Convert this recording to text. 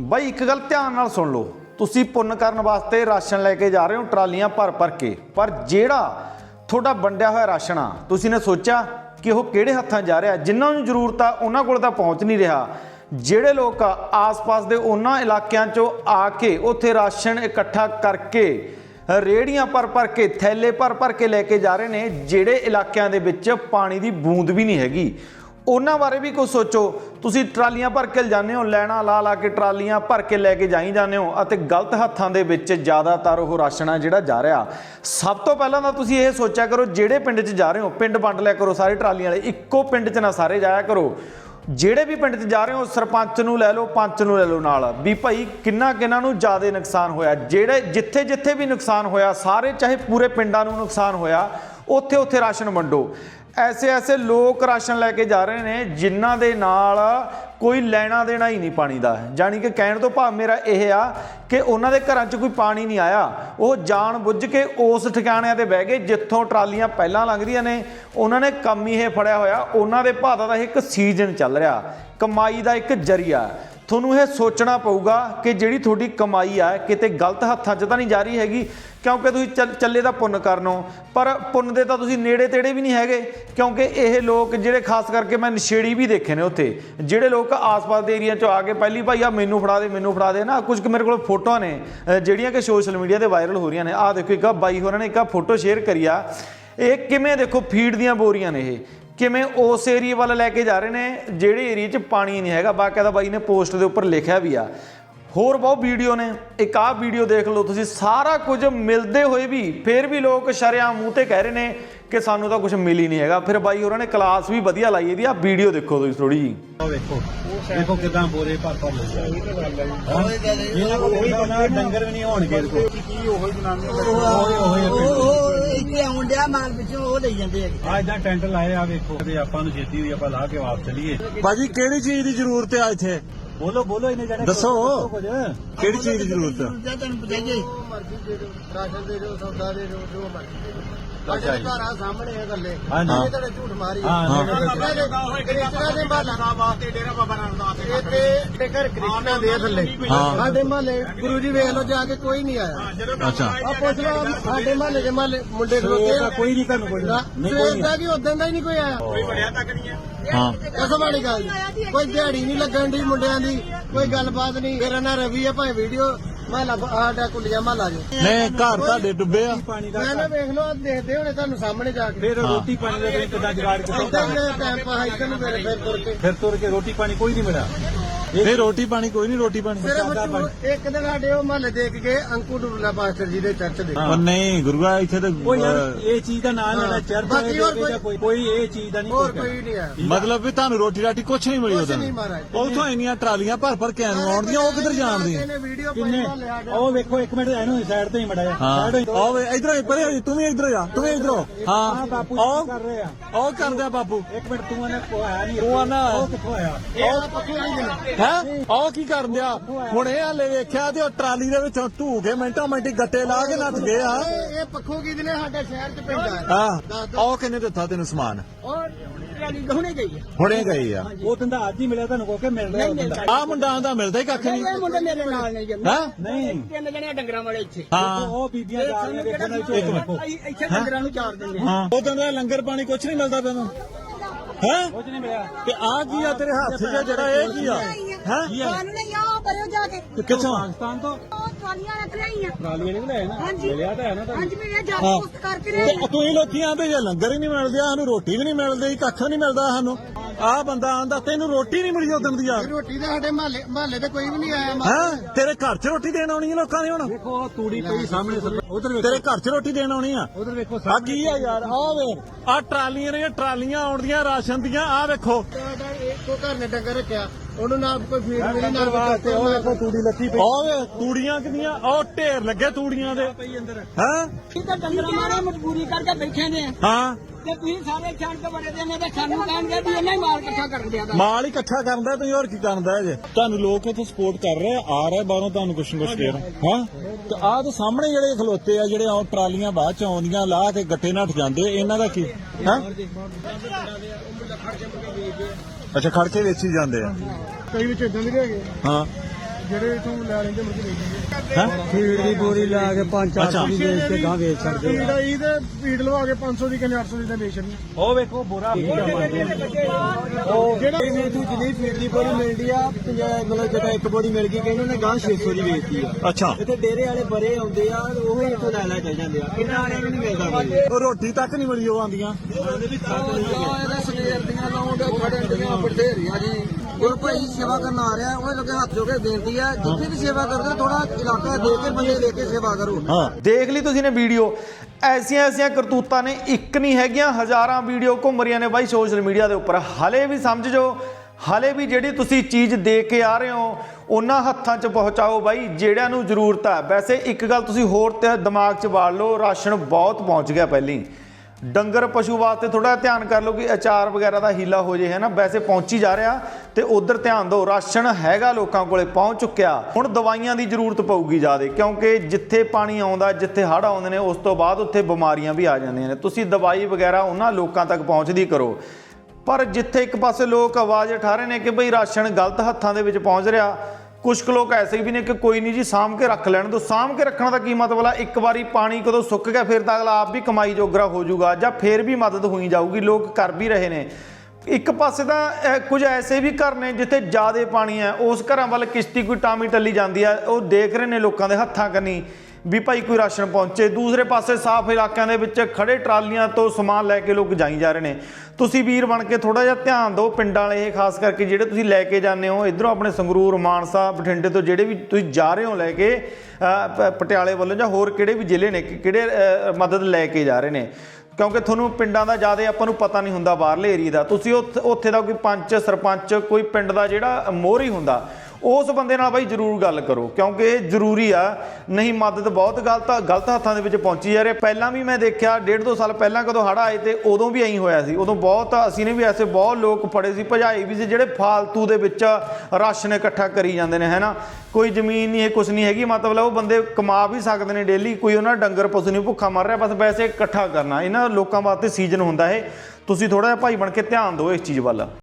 ਬਾਈ, ਇੱਕ ਗੱਲ ਧਿਆਨ ਨਾਲ ਸੁਣ ਲਓ। ਤੁਸੀਂ ਪੁੰਨ ਕਰਨ ਵਾਸਤੇ ਰਾਸ਼ਨ ਲੈ ਕੇ ਜਾ ਰਹੇ ਹੋ, ਟਰਾਲੀਆਂ ਭਰ ਭਰ ਕੇ। ਪਰ ਜਿਹੜਾ ਤੁਹਾਡਾ ਵੰਡਿਆ ਹੋਇਆ ਰਾਸ਼ਨ ਆ, ਤੁਸੀਂ ਨੇ ਸੋਚਿਆ ਕਿ ਉਹ ਕਿਹੜੇ ਹੱਥਾਂ ਜਾ ਰਿਹਾ? ਜਿਨ੍ਹਾਂ ਨੂੰ ਜ਼ਰੂਰਤ ਆ, ਉਹਨਾਂ ਕੋਲ ਤਾਂ ਪਹੁੰਚ ਨਹੀਂ ਰਿਹਾ। ਜਿਹੜੇ ਲੋਕ ਆਸ-ਪਾਸ ਦੇ ਉਹਨਾਂ ਇਲਾਕਿਆਂ 'ਚੋਂ ਆ ਕੇ ਉੱਥੇ ਰਾਸ਼ਨ ਇਕੱਠਾ ਕਰਕੇ ਰੇੜੀਆਂ ਭਰ ਭਰ ਕੇ, ਥੈਲੇ ਭਰ ਭਰ ਕੇ ਲੈ ਕੇ ਜਾ ਰਹੇ ਨੇ, ਜਿਹੜੇ ਇਲਾਕਿਆਂ ਦੇ ਵਿੱਚ ਪਾਣੀ ਦੀ ਬੂੰਦ ਵੀ ਨਹੀਂ ਹੈਗੀ। ਉਹਨਾਂ ਬਾਰੇ ਵੀ ਕੁਝ ਸੋਚੋ। ਤੁਸੀਂ ਟਰਾਲੀਆਂ ਭਰ ਕੇ ਜਾਂਦੇ ਹੋ, ਲੈਣਾ ਲਾ ਲਾ ਕੇ ਟਰਾਲੀਆਂ ਭਰ ਕੇ ਲੈ ਕੇ ਜਾਈ ਜਾਂਦੇ ਹੋ ਅਤੇ ਗਲਤ ਹੱਥਾਂ ਦੇ ਵਿੱਚ ਜ਼ਿਆਦਾਤਰ ਉਹ ਰਾਸ਼ਨ ਆ ਜਿਹੜਾ ਜਾ ਰਿਹਾ। ਸਭ ਤੋਂ ਪਹਿਲਾਂ ਤਾਂ ਤੁਸੀਂ ਇਹ ਸੋਚਿਆ ਕਰੋ, ਜਿਹੜੇ ਪਿੰਡ 'ਚ ਜਾ ਰਹੇ ਹੋ, ਪਿੰਡ ਵੰਡ ਲਿਆ ਕਰੋ ਸਾਰੇ ਟਰਾਲੀਆਂ ਵਾਲੇ, ਇੱਕੋ ਪਿੰਡ 'ਚ ਨਾ ਸਾਰੇ ਜਾਇਆ ਕਰੋ। ਜਿਹੜੇ ਵੀ ਪਿੰਡ 'ਚ ਜਾ ਰਹੇ ਹੋ, ਸਰਪੰਚ ਨੂੰ ਲੈ ਲਓ, ਪੰਚ ਨੂੰ ਲੈ ਲਓ ਨਾਲ, ਵੀ ਭਾਈ ਕਿੰਨਾ ਕਿੰਨਾ ਨੂੰ ਜ਼ਿਆਦਾ ਨੁਕਸਾਨ ਹੋਇਆ। ਜਿਹੜੇ ਜਿੱਥੇ ਜਿੱਥੇ ਵੀ ਨੁਕਸਾਨ ਹੋਇਆ, ਸਾਰੇ ਚਾਹੇ ਪੂਰੇ ਪਿੰਡਾਂ ਨੂੰ ਨੁਕਸਾਨ ਹੋਇਆ, ਉੱਥੇ ਉੱਥੇ ਰਾਸ਼ਨ ਵੰਡੋ। ਐਸੇ ਐਸੇ ਲੋਕ ਰਾਸ਼ਨ ਲੈ ਕੇ ਜਾ ਰਹੇ ਨੇ ਜਿਨ੍ਹਾਂ ਦੇ ਨਾਲ ਕੋਈ ਲੈਣਾ ਦੇਣਾ ਹੀ ਨਹੀਂ ਪਾਣੀ ਦਾ। ਜਾਣੀ ਕਿ ਕਹਿਣ ਤੋਂ ਭਾਵ ਮੇਰਾ ਇਹ ਆ ਕਿ ਉਹਨਾਂ ਦੇ ਘਰਾਂ 'ਚ ਕੋਈ ਪਾਣੀ ਨਹੀਂ ਆਇਆ। ਉਹ ਜਾਣ ਬੁੱਝ ਕੇ ਉਸ ਠਿਕਾਣਿਆਂ ਤੇ ਬਹਿ ਗਏ ਜਿੱਥੋਂ ਟਰਾਲੀਆਂ ਪਹਿਲਾਂ ਲੰਘਦੀਆਂ ਨੇ। ਉਹਨਾਂ ਨੇ ਕੰਮ ਹੀ ਇਹ ਫੜਿਆ ਹੋਇਆ। ਉਹਨਾਂ ਦੇ ਭਾਅ ਦਾ ਇੱਕ ਸੀਜ਼ਨ ਚੱਲ ਰਿਹਾ। ਕਮਾਈ ਦਾ ਇੱਕ ਜਰੀਆ। ਤੁਹਾਨੂੰ ਇਹ ਸੋਚਣਾ ਪਊਗਾ ਕਿ ਜਿਹੜੀ ਤੁਹਾਡੀ ਕਮਾਈ ਆ, ਕਿਤੇ ਗਲਤ ਹੱਥਾਂ 'ਚ ਤਾਂ ਨਹੀਂ ਜਾ ਰਹੀ ਹੈਗੀ, ਕਿਉਂਕਿ ਤੁਸੀਂ ਚੱਲ- ਚੱਲੇ ਦਾ ਪੁੰਨ ਕਰਨੋ ਪਰ ਪੁੰਨ ਦੇ ਤਾਂ ਤੁਸੀਂ ਨੇੜੇ ਤੇੜੇ ਵੀ ਨਹੀਂ ਹੈਗੇ, ਕਿਉਂਕਿ ਇਹ ਲੋਕ ਜਿਹੜੇ ਖਾਸ ਕਰਕੇ ਮੈਂ ਨਸ਼ੇੜੀ ਵੀ ਦੇਖੇ ਨੇ ਉੱਥੇ, ਜਿਹੜੇ ਲੋਕ ਆਸ-ਪਾਸ ਦੇ ਏਰੀਆ 'ਚੋਂ ਆ ਕੇ ਪਹਿਲੀ ਭਾਈ ਆ, ਮੈਨੂੰ ਫੜਾ ਦੇ, ਮੈਨੂੰ ਫੜਾ ਦੇ ਨਾ, ਕੁਝ ਕੁ ਮੇਰੇ ਕੋਲ ਫੋਟੋਆਂ ਨੇ ਜਿਹੜੀਆਂ ਕਿ ਸੋਸ਼ਲ ਮੀਡੀਆ ਤੇ ਵਾਇਰਲ ਹੋ ਰਹੀਆਂ ਨੇ। ਆਹ ਦੇਖੋ ਇੱਕ ਬਾਈ ਹੋਰਾਂ ਨੇ ਇੱਕ ਫੋਟੋ ਸ਼ੇਅਰ ਕਰੀ ਆ। ਇਹ ਕਿਵੇਂ ਦੇਖੋ ਫੀਡ ਦੀਆਂ ਬੋਰੀਆਂ ਨੇ ਇਹ। ਕਿਵੇਂ ਉਸ ਏਰੀਆ ਵੱਲ ਲੈ ਕੇ ਜਾ ਰਹੇ ਨੇ ਜਿਹੜੇ ਏਰੀਆ 'ਚ ਪਾਣੀ ਨਹੀਂ ਹੈਗਾ ਬਾਕਾਇਦਾ ਬਾਈ ਨੇ ਪੋਸਟ ਦੇ ਉੱਪਰ ਲਿਖਿਆ ਵੀ ਆ। ਹੋਰ ਬਹੁਤ ਵੀਡੀਓ ਨੇ ਇੱਕ ਆਹ ਵੀਡੀਓ ਦੇਖ ਲਓ ਤੁਸੀਂ ਸਾਰਾ ਕੁਝ ਮਿਲਦੇ ਹੋਏ ਵੀ ਫਿਰ ਵੀ ਲੋਕ ਸ਼ਰਿਆਂ ਮੂੰਹ ਤੇ ਕਹਿ ਰਹੇ ਨੇ ਕਿ ਸਾਨੂੰ ਤਾਂ ਕੁਝ ਮਿਲ ਹੀ ਨਹੀਂ ਹੈਗਾ। ਫਿਰ ਬਾਈ ਹੋਰਾਂ ਨੇ ਕਲਾਸ ਵੀ ਵਧੀਆ ਲਾਈ ਇਹਦੀ ਆ ਵੀਡੀਓ ਦੇਖੋ ਤੁਸੀਂ ਥੋੜੀ ਜੀ ਵੇਖੋ ਦੇਖੋ ਕਿਦਾਂ ਬੋਰੇ ਭਰ ਭਰ ਲੈ ਇਹਨਾਂ ਕੋਲ ਕੋਈ ਬਣਾ ਡੰਗਰ ਵੀ ਨਹੀਂ ਹੋਣਗੇ ਕੀ ਉਹੀ ਜਨਾਨੀ ਉਹੀ ਉਹੀ ਉਹ ਇੱਥੇ ਆਉਣ ਡਿਆ ਮਾਲ ਪਿੱਛੋਂ। ਲਈ ਜਾਂਦੇ ਆ ਆ ਇਦਾਂ ਟੈਂਟ ਲਾਏ ਆ ਵੇਖੋ ਤੇ ਆਪਾਂ ਨੂੰ ਛੇਤੀ ਹੋਈ ਆਪਾਂ ਲਾ ਕੇ ਵਾਪਸ ਚਲੀਏ। ਭਾਜੀ ਕਿਹੜੀ ਚੀਜ਼ ਦੀ ਜ਼ਰੂਰਤ ਹੈ ਇੱਥੇ? ਬੋਲੋ ਬੋਲੋ ਇਹਨੇ ਜਣੇ ਦੱਸੋ। ਕੁਝ। ਕਿਹੜੀ ਚੀਜ਼ ਦੀ ਜ਼ਰੂਰਤ ਹੈ। ਜਾਂ ਤੁਹਾਨੂੰ ਪਤਾਈਏ ਰਾਸ਼ਨ ਦੇ ਦਿਓ ਸੌਦਾ ਦੇ ਦਿਓ ਜੋ ਮਰਜ਼ੀ ਦੇ ਦਿਓ। ਅੱਛਾ ਜੀ। ਘਰ ਆ ਸਾਹਮਣੇ ਆ ਗੱਲੇ ਹਾਂਜੀ। ਇਹ ਤੁਹਾਡੇ ਝੂਠ ਮਾਰੀ। ਹਾਂ, ਹਾਂ। ਕ੍ਰਿਸ਼ਨਾ ਦੇ ਮਹੱਲਾ ਵਾਸਤੇ ਡੇਰਾ ਬਾਬਾ ਨਾਨਕ ਦਾ ਤੇ ਘਰ ਕ੍ਰਿਸ਼ਨਾ ਦੇ ਆ ਥੱਲੇ ਹਾਂ। ਸਾਡੇ ਮਹੱਲੇ ਗੁਰੂ ਜੀ ਵੇਖ ਲਓ ਜਾ ਕੇ ਕੋਈ ਨਹੀਂ ਆਇਆ। ਅੱਛਾ। ਆ ਪੁੱਛ ਲਓ ਸਾਡੇ ਮਹੱਲੇ ਦੇ ਮਹੱਲੇ ਮੁੰਡੇ ਖਲੋਤੇ ਆ। ਕੋਈ ਨਹੀਂ ਤੁਹਾਨੂੰ ਕੋਈ ਨਹੀਂ ਕੋਈ ਕੀ ਉਦੋਂ ਦਾ ਹੀ ਨਹੀਂ ਕੋਈ ਆਇਆ। ਹਾਂ। ਕਸਮ ਵਾਲੀ ਗੱਲ ਜੀ। ਕੋਈ ਦਿਹਾੜੀ ਨਹੀਂ ਲੱਗਣ ਦੀ ਮੁੰਡਿਆਂ ਦੀ ਕੋਈ ਗੱਲਬਾਤ ਨਹੀਂ। ਮੇਰਾ ਨਾਂ ਰਵੀ ਆ ਭਾਵੇਂ ਵੀਡੀਓ ਮਹੱਲਾ ਆਡਾ ਕੁਲੀਆ ਮਹੱਲਾ ਜੋ ਨਹੀਂ ਘਰ ਤੁਹਾਡੇ ਡੁੱਬੇ ਆ। ਪਾਣੀ ਦਾ ਮੈਂ ਨਾ ਵੇਖ ਲਓ ਦੇਖਦੇ ਹੋਣੇ ਤੁਹਾਨੂੰ ਸਾਹਮਣੇ ਜਾ ਕੇ। ਫਿਰ ਰੋਟੀ ਪਾਣੀ ਦਾ ਕਿਦਾਂ ਜੁਗਾੜ ਇਦਾਂ ਕੀਤਾ ਹੀ ਟਾਈਮ ਪਾਸ ਇਦਾਂ ਨੂੰ ਮੇਰੇ ਫਿਰ ਤੁਰ ਕੇ। ਫਿਰ ਤੁਰ ਕੇ ਰੋਟੀ ਪਾਣੀ ਕੋਈ ਨਹੀਂ ਮਿਲਿਆ। ਫੇਰ ਰੋਟੀ ਪਾਣੀ ਕੋਈ ਨਹੀਂ ਰੋਟੀ ਪਾਣੀ। ਸਿਰਫ ਇੱਕ ਦਿਨ ਸਾਡੇ ਉਹ ਮਹੱਲੇ ਦੇਖ ਕੇ ਅੰਕੂ ਡੁੱਲਾ ਪਾਸਟਰ ਜੀ ਦੇ ਚਰਚ ਦੇ। ਪਰ ਨਹੀਂ ਗੁਰੂਆ ਇੱਥੇ ਤਾਂ ਕੋਈ ਯਾਰ ਅਹ, ਇਹ ਚੀਜ਼ ਦਾ ਨਾਂ ਲੈਣਾ ਚਰਚ ਬਾਕੀ ਹੋਰ ਕੋਈ ਕੋਈ ਕੋਈ ਇਹ ਚੀਜ਼ ਦਾ ਨਹੀਂ ਹੋਰ ਕੋਈ ਨਹੀਂ ਆਇਆ ਮਤਲਬ ਵੀ ਤੁਹਾਨੂੰ ਰੋਟੀ ਰਾਟੀ ਕੁਛ ਨਹੀਂ ਮਿਲੀ ਕੁਛ ਉਦੋਂ। ਨਹੀਂ ਮਹਾਰਾਜ। ਉਥੋਂ ਇੰਨੀਆਂ ਟਰਾਲੀਆਂ ਭਰ ਭਰ ਕੇ ਆਉਣ ਆਉਂਦੀਆਂ ਉਹ ਕਿੱਧਰ ਜਾਂਦੀਆਂ ਇਹਨੇ ਵੀਡੀਓ ਪਾਈ ਕਿੰਨੇ ਮਹੱਲੇ ਸਾਡੇ ਉਹ ਵੇਖੋ ਇੱਕ ਮਿੰਟ ਇਹਨੂੰ ਸਾਈਡ ਤੇ ਹੀ ਮੜਾ ਜਾ। ਹਾਂ। ਆਓ ਵੇ ਇਧਰੋਂ ਹੀ ਪਰੇ ਹੋ ਜੀ, ਤੂੰ ਵੀ ਇਧਰੋਂ ਜਾ ਤੂੰ ਵੀ ਇਧਰੋਂ। ਹਾਂ। ਹਾਂ ਬਾਪੂ ਕਰ ਰਹੇ ਆ। ਆਓ ਕਰਦੇ ਬਾਪੂ। ਇੱਕ ਮਿੰਟ ਤੂੰ ਇਹਨੇ ਕੋ ਆਇਆ ਨਹੀਂ ਤੂੰ ਆਨਾ ਉਹ ਕਿੱਥੋਂ ਆਇਆ? ਇਹ ਪੱਕੇ ਆਈ ਨੇ ਹੈ ਆਓ ਕੀ ਕਰਨ ਦਿਆ? ਹੁਣ ਇਹ ਹਾਲੇ ਵੇਖਿਆ ਤੇ ਉਹ ਟਰਾਲੀ ਦੇ ਵਿੱਚੋਂ ਢੂ ਕੇ ਮਿੰਟੋ ਮਿੰਟੀ ਗੱਟੇ ਲਾ ਕੇ ਨੱਠ ਗਏ ਆ। ਇਹ ਪੱਖੋਂ ਕੀ ਦਿਨੇ ਸਾਡੇ ਸ਼ਹਿਰ ਚ ਪਿੰਡ ਆ? ਹਾਂ ਆਓ ਕਿੰਨੇ ਦਿੱਤਾ ਤੈਨੂੰ ਸਮਾਨ? ਔਰ ਟਰਾਲੀ ਗਹੁਣੇ ਗਈ ਆ। ਹੁਣੇ ਗਈ ਆ। ਉਹ ਤੰਦਾ ਅੱਜ ਹੀ ਮਿਲਿਆ ਤੁਹਾਨੂੰ ਕੋ ਕੇ ਮਿਲ ਰਿਹਾ ਉਹ ਆ ਮੁੰਡਾ। ਦਾ ਮਿਲਦਾ ਹੀ ਕੱਖ ਨਹੀਂ। ਇਹ ਮੁੰਡੇ ਮੇਰੇ ਨਾਲ ਨਹੀਂ ਜਾਂਦੇ। ਹੈ? ਨਹੀਂ। ਤਿੰਨ ਜਣੇ ਡੰਗਰਾਂ ਵਾਲੇ ਇੱਥੇ। ਹਾਂ। ਉਹ ਬੀਬੀਆਂ ਜਾ ਰਹੀਆਂ ਵੇਖੋ ਨਾ ਇੱਕ ਮਿੰਟ। ਅਸੀਂ ਇੱਥੇ ਡੰਗਰਾਂ ਨੂੰ ਚਾਰ ਦਿੰਦੇ ਹਾਂ। ਉਹ ਤੈਨੂੰ ਲੰਗਰ ਪਾਣੀ ਕੁਛ ਨਹੀਂ ਮਿਲਦਾ ਤੈਨੂੰ। ਹੈ? ਕੁਝ ਨਹੀਂ ਮਿਲਿਆ। ਤੇ ਆ ਕੀ ਆ ਤੇਰੇ ਹੱਥ 'ਚ? ਜਿਹੜਾ ਇਹ ਕੀ ਆ? ਹੈ? ਸਾਨੂੰ ਨਹੀਂ ਆ ਪਰਿਓ ਜਾ ਕੇ। ਕਿੱਥੋਂ? ਪਾਕਿਸਤਾਨ ਤੋਂ? ਉਹ ਟਰਾਲੀਆਂ ਰੱਖ ਲਈਆਂ ਟਰਾਲੀ ਨਹੀਂ ਲਿਆ ਨਾ? ਹਾਂਜੀ। ਮਿਲਿਆ ਤਾਂ ਹੈ ਨਾ ਤੁਹਾਨੂੰ? ਹਾਂਜੀ ਮੇਰੇ ਜਾ ਹਾਂ। ਪੋਸਟ ਕਰਕੇ ਤੇ ਲਿਆਈ ਤੁਸੀਂ ਲੋਕੀ ਆਂਦੇ ਜੇ ਲੰਗਰ ਹੀ ਨਹੀਂ ਮਿਲਦੇ ਸਾਨੂੰ ਰੋਟੀ ਵੀ ਨਹੀਂ ਮਿਲਦੀ ਕੱਖ ਨਹੀਂ ਮਿਲਦਾ ਸਾਨੂੰ। ਆ ਬੰਦਾ ਆਂਦਾ ਤੈਨੂੰ ਰੋਟੀ ਨਹੀਂ ਮਿਲੀ ਉਦੋਂ ਦੀ ਯਾਰ ਰੋਟੀ ਦੇ ਸਾਡੇ ਮਹੱਲੇ ਮਹੱਲੇ ਤੇ ਕੋਈ ਵੀ ਨਹੀਂ ਆਇਆ ਹੈ? ਤੇਰੇ ਘਰ 'ਚ ਰੋਟੀ ਦੇਣ ਆਉਣੀ ਆ ਲੋਕਾਂ ਨੇ ਹੁਣ? ਉਹ ਤੂੜੀ ਪਈ ਸਾਹਮਣੇ ਉਧਰ ਵੇਖੋ। ਤੇਰੇ ਘਰ 'ਚ ਰੋਟੀ ਦੇਣ ਆਉਣੀ ਆ? ਉਧਰ ਵੇਖੋ ਆ ਕੀ ਆ ਯਾਰ? ਆ ਵੇ ਆ ਟਰਾਲੀਆਂ ਨੇ ਟਰਾਲੀਆਂ ਆਉਂਦੀਆਂ ਰਾਸ਼ਨ ਦੀਆਂ ਆ ਵੇਖੋ। ਸਾਡਾ ਇੱਕੋ ਘਰ ਨੇ ਡੰਗਰ ਰੱਖਿਆ। ਉਹਨੂੰ ਨਾ ਕੋਈ ਫੀਡ ਮਿਲੀ ਨਾ ਵਾਸਤੇ ਉਹ ਵੇਖੋ ਤੂੜੀ ਲੱਥੀ ਪਈ। ਵੇ ਤੂੜੀਆਂ ਕਿੰਨੀਆਂ? ਉਹ ਢੇਰ ਲੱਗੇ ਤੂੜੀਆਂ ਦੇ। ਪਈ ਅੰਦਰ। ਹੈ? ਅਸੀਂ ਤਾਂ ਡੰਗਰਾਂ ਮਾਰੇ ਮਜਬੂਰੀ ਕਰਕੇ ਬੈਠੇ ਨੇ। ਹਾਂ। ਤੇ ਤੁਸੀਂ ਸਾਰੇ ਛੱਡ ਕੇ ਬੜੇ ਦੇ ਨੇ ਤੇ ਸਾਨੂੰ ਕਹਿਣਗੇ ਵੀ ਇਹਨਾਂ ਹੀ ਮਾਲ ਇਕੱਠਾ ਕਰਨ ਦਿਆ ਮਾਲ ਹੀ ਇਕੱਠਾ ਕਰਦਾ ਤੁਸੀਂ ਹੋਰ ਕੀ ਕਰਦਾ ਹੈ ਜੇ? ਤੁਹਾਨੂੰ ਲੋਕ ਇੱਥੇ ਸਪੋਰਟ ਕਰ ਰਹੇ ਆ ਆ ਰਹੇ ਬਾਹਰੋਂ ਤੁਹਾਨੂੰ ਕੁਛ ਨਾ ਕੁਛ ਦੇ ਰਹੇ। ਹਾਂ। ਤੇ ਆਹ ਤਾਂ ਸਾਹਮਣੇ ਜਿਹੜੇ ਖਲੋਤੇ ਆ ਜਿਹੜੇ ਉਹ ਟਰਾਲੀਆਂ ਬਾਅਦ ਚ ਆਉਂਦੀਆਂ ਲਾ ਕੇ ਗੱਟੇ ਨੱਠ ਜਾਂਦੇ ਇਹਨਾਂ ਦਾ ਕੀ? ਹਾਂ? ਅੱਛਾ ਖੜ ਕੇ ਵੇਚੀ ਜਾਂਦੇ ਆ। ਕਈ ਵਿੱਚ ਇਦਾਂ ਦੇ ਹੈਗੇ ਹਾਂ। ਜਿਹੜੇ ਇਥੋਂ ਲੈ ਲੈਂਦੇ ਮੁਰਗੇ ਵੇਚਦੇ ਹੈ? ਫੀਡ ਦੀ ਬੋਰੀ ਲਾ ਕੇ 5 ਅੱਛਾ। 400 ਦੀ ਵੇਚ ਕੇ ਗਾਂ ਵੇਚ ਛੱਡਦੇ ਫੀਡ ਆਈ ਤੇ ਫੀਡ ਲਵਾ ਕੇ 500 ਦੀ ਕਹਿੰਦੇ 800 ਦੀ ਤਾਂ ਵੇਚ ਛੱਡਣੀ ਉਹ ਵੇਖੋ ਬੋਰਾ ਉਹ ਜਿਹੜਾ ਇਥੋਂ ਜਿੰਨੀ ਫੀਡ ਦੀ ਬੋਰੀ ਮਿਲਦੀ ਆ ਪੰਜਾਹ- ਮਤਲਬ ਜਿਹੜਾ ਇੱਕ ਬੋਰੀ ਮਿਲ ਗਈ ਕਹਿੰਦੇ ਨੇ ਗਾਂ 600 ਦੀ ਵੇਚਦੀ ਆ। ਅੱਛਾ। ਇੱਥੇ ਡੇਰੇ ਵਾਲੇ ਬਰੇ ਆਉਂਦੇ ਆ ਉਹ ਹੀ ਇੱਥੋਂ ਲੈ ਲੈ ਚੱਲ ਜਾਂਦੇ ਆ। ਕਿੰਨਾ ਆਣੇ ਵੀ ਨਹੀਂ ਮਿਲਦਾ ਕੋਈ। ਉਹ ਰੋਟੀ ਤੱਕ ਨਹੀਂ ਮਿਲੀ ਉਹ ਆਂਦੀਆਂ ਇਹਦਾ ਸਵੇਰ ਦੀਆਂ ਲਾਉਂਦੇ ਖੜੇ ਦੀਆਂ ਬਥੇਰੀਆਂ ਜੀ। ਉਹ ਭਾਈ ਸੇਵਾ ਕਰਨ ਆ ਰਿਹਾ ਉਹ ਲੋਕੇ ਹੱਥ ਜੋਗੇ ਬੇਨਤੀ ਆ ਜਿੱਥੇ ਵੀ ਸੇਵਾ ਕਰਦੇ ਥੋੜਾ ਇਲਾਕਾ ਦੇ ਕੇ, ਬੰਦੇ ਲੈ ਕੇ ਸੇਵਾ ਕਰੋ। ਹਾਂ, ਦੇਖ ਲਈ ਤੁਸੀਂ ਨੇ ਵੀਡੀਓ। ਐਸੀਆਂ ਐਸੀਆਂ ਕਰਤੂਤਾਂ ਨੇ, ਇੱਕ ਨਹੀਂ ਹੈਗੀਆਂ, ਹਜ਼ਾਰਾਂ ਵੀਡੀਓ ਘੁੰਮ ਰਹੀਆਂ ਨੇ ਬਾਈ ਸੋਸ਼ਲ ਮੀਡੀਆ ਦੇ ਉੱਪਰ। ਹਲੇ ਵੀ ਸਮਝ ਜੋ, ਹਲੇ ਵੀ ਜਿਹੜੀ ਤੁਸੀਂ ਚੀਜ਼ ਦੇ ਕੇ ਆ ਰਹੇ ਹੋ, ਉਹਨਾਂ ਹੱਥਾਂ 'ਚ ਪਹੁੰਚਾਓ ਬਾਈ, ਜਿਹੜਿਆਂ ਨੂੰ ਜ਼ਰੂਰਤ ਹੈ। ਵੈਸੇ ਇੱਕ ਗੱਲ ਤੁਸੀਂ ਹੋਰ ਤੇ ਦਿਮਾਗ 'ਚ ਵਾੜ ਲਓ, ਰਾਸ਼ਨ ਬਹੁਤ ਪਹੁੰਚ ਗਿਆ ਪਹਿਲੀ। ਡੰਗਰ ਪਸ਼ੂ ਵਾਸਤੇ ਥੋੜਾ ਧਿਆਨ ਕਰ ਲਓ ਕਿ ਅਚਾਰ ਵਗੈਰਾ ਦਾ ਹੀਲਾ ਹੋ ਜੇ ਹੈ ਨਾ ਵੈਸੇ ਪਹੁੰਚੀ ਜਾ ਰਿਹਾ ਤੇ ਉਧਰ ਧਿਆਨ ਦਿਓ, ਰਾਸ਼ਨ ਹੈਗਾ ਲੋਕਾਂ ਕੋਲੇ, ਪਹੁੰਚ ਚੁੱਕਿਆ। ਹੁਣ ਦਵਾਈਆਂ ਦੀ ਜ਼ਰੂਰਤ ਪਊਗੀ ਜ਼ਿਆਦਾ, ਕਿਉਂਕਿ ਜਿੱਥੇ ਪਾਣੀ ਆਉਂਦਾ, ਜਿੱਥੇ ਹੜ੍ਹ ਆਉਂਦੇ ਨੇ, ਉਸ ਤੋਂ ਬਾਅਦ ਉੱਥੇ ਬਿਮਾਰੀਆਂ ਵੀ ਆ ਜਾਂਦੀਆਂ ਨੇ। ਤੁਸੀਂ ਦਵਾਈ ਵਗੈਰਾ ਉਹਨਾਂ ਲੋਕਾਂ ਤੱਕ ਪਹੁੰਚਦੀ ਕਰੋ। ਪਰ ਜਿੱਥੇ ਇੱਕ ਪਾਸੇ ਲੋਕ ਆਵਾਜ਼ ਉਠਾ ਰਹੇ ਨੇ ਕਿ ਭਈ ਰਾਸ਼ਨ ਗਲਤ ਹੱਥਾਂ ਦੇ ਵਿੱਚ ਪਹੁੰਚ ਰਿਹਾ ਕੁਝ ਕੁ ਲੋਕ ਐਸੇ ਵੀ ਨੇ ਕਿ ਕੋਈ ਨਹੀਂ ਜੀ, ਸਾਂਭ ਕੇ ਰੱਖ ਲੈਣ ਦੋ। ਸਾਂਭ ਕੇ ਰੱਖਣ ਦਾ ਕੀ ਮਤਲਬ ਆ? ਇੱਕ ਵਾਰੀ ਪਾਣੀ ਕਦੋਂ ਸੁੱਕ ਗਿਆ, ਫਿਰ ਤਾਂ ਅਗਲਾ ਆਪ ਵੀ ਕਮਾਈ ਜੋਗਰਾ ਹੋ ਜਾਊਗਾ, ਜਾਂ ਫਿਰ ਵੀ ਮਦਦ ਹੋਈ ਜਾਊਗੀ। ਲੋਕ ਕਰ ਵੀ ਰਹੇ ਨੇ। ਇੱਕ ਪਾਸੇ ਤਾਂ ਕੁਝ ਐਸੇ ਵੀ ਘਰ ਨੇ ਜਿੱਥੇ ਜ਼ਿਆਦਾ ਪਾਣੀ ਹੈ। ਉਸ ਘਰਾਂ ਵੱਲ ਕਿਸ਼ਤੀ ਕੋਈ ਟਾਮੀ ਟੱਲੀ ਜਾਂਦੀ ਹੈ। ਉਹ ਦੇਖ ਰਹੇ ਨੇ ਲੋਕਾਂ ਦੇ ਹੱਥਾਂ ਕੰਨੀ। ਵੀ ਭਾਈ ਕੋਈ ਰਾਸ਼ਨ ਪਹੁੰਚੇ। ਦੂਸਰੇ ਪਾਸੇ ਸਾਫ਼ ਇਲਾਕਿਆਂ ਦੇ ਵਿੱਚ ਖੜੇ ਟਰਾਲੀਆਂ ਤੋਂ ਸਮਾਨ ਲੈ ਕੇ ਲੋਕ ਜਾਈ ਜਾ ਰਹੇ ਨੇ। ਤੁਸੀਂ ਵੀਰ ਬਣ ਕੇ ਥੋੜਾ ਜਿਹਾ ਧਿਆਨ ਦਿਓ ਪਿੰਡਾਂ ਵਾਲੇ, ਇਹ ਖਾਸ ਕਰਕੇ ਜਿਹੜੇ ਤੁਸੀਂ ਲੈ ਕੇ ਜਾਂਦੇ ਹੋ, ਇਧਰੋਂ ਆਪਣੇ ਸੰਗਰੂਰ, ਮਾਨਸਾ, ਬਠਿੰਡੇ ਤੋਂ ਜਿਹੜੇ ਵੀ ਤੁਸੀਂ ਜਾ ਰਹੇ ਹੋ ਲੈ ਕੇ ਪ- ਪਟਿਆਲੇ ਵੱਲੋਂ ਜਾਂ ਹੋਰ ਕਿਹੜੇ ਵੀ ਜ਼ਿਲ੍ਹੇ ਨੇ, ਕਿ, ਕਿਹੜੇ ਮਦਦ ਲੈ ਕੇ ਜਾ ਰਹੇ ਨੇ। ਕਿਉਂਕਿ ਤੁਹਾਨੂੰ ਪਿੰਡਾਂ ਦਾ ਜ਼ਿਆਦਾ ਆਪਾਂ ਨੂੰ ਪਤਾ ਨਹੀਂ ਹੁੰਦਾ ਬਾਹਰਲੇ ਏਰੀਆ ਦਾ। ਤੁਸੀਂ ਉੱਥੇ ਉੱਥੇ ਦਾ ਕੋਈ ਪੰਚ, ਸਰਪੰਚ, ਕੋਈ ਪਿੰਡ ਦਾ ਜਿਹੜਾ ਮੋਹਰੀ ਹੁੰਦਾ। ਉਸ ਬੰਦੇ ਨਾਲ ਬਾਈ ਜਰੂਰ ਗੱਲ ਕਰੋ, ਕਿਉਂਕਿ ਇਹ ਜ਼ਰੂਰੀ ਆ। ਨਹੀਂ, ਮਦਦ ਬਹੁਤ ਗਲਤ ਗਲਤ ਹੱਥਾਂ ਦੇ ਵਿੱਚ ਪਹੁੰਚੀ ਜਾ ਰਹੀ ਪਹਿਲਾਂ ਵੀ ਮੈਂ ਦੇਖਿਆ, ਡੇਢ ਦੋ ਸਾਲ ਪਹਿਲਾਂ ਕਦੋਂ ਹੜ੍ਹ ਆਏ ਤੇ ਉਦੋਂ ਵੀ ਐਂ ਹੋਇਆ ਸੀ। ਉਦੋਂ ਬਹੁਤ, ਅਸੀਂ ਨੇ ਵੀ ਐਸੇ ਬਹੁਤ ਲੋਕ ਫੜੇ ਸੀ, ਭਜਾਈ ਵੀ ਸੀ, ਜਿਹੜੇ ਫਾਲਤੂ ਦੇ ਵਿੱਚ ਰਾਸ਼ਨ ਇਕੱਠਾ ਕਰੀ ਜਾਂਦੇ ਨੇ, ਹੈਨਾ? ਕੋਈ ਜ਼ਮੀਨ ਨਹੀਂ ਹੈ ਕੁਝ ਨਹੀਂ ਹੈਗੀ, ਮਤਲਬ ਉਹ ਬੰਦੇ ਕਮਾ ਵੀ ਸਕਦੇ ਨੇ ਡੇਲੀ, ਕੋਈ ਉਹਨਾਂ ਡੰਗਰ ਪਸ਼ੂ ਨਹੀਂ, ਭੁੱਖਾ ਮਰ ਰਿਹਾ, ਬਸ ਵੈਸੇ ਇਕੱਠਾ ਕਰਨਾ। ਇਹਨਾਂ ਲੋਕਾਂ ਵਾਸਤੇ ਸੀਜ਼ਨ ਹੁੰਦਾ ਇਹ। ਤੁਸੀਂ ਥੋੜਾ ਜਿਹਾ ਭਾਈ ਬਣ ਕੇ ਧਿਆਨ ਦਿਓ ਇਸ ਚੀਜ਼ ਵੱਲ।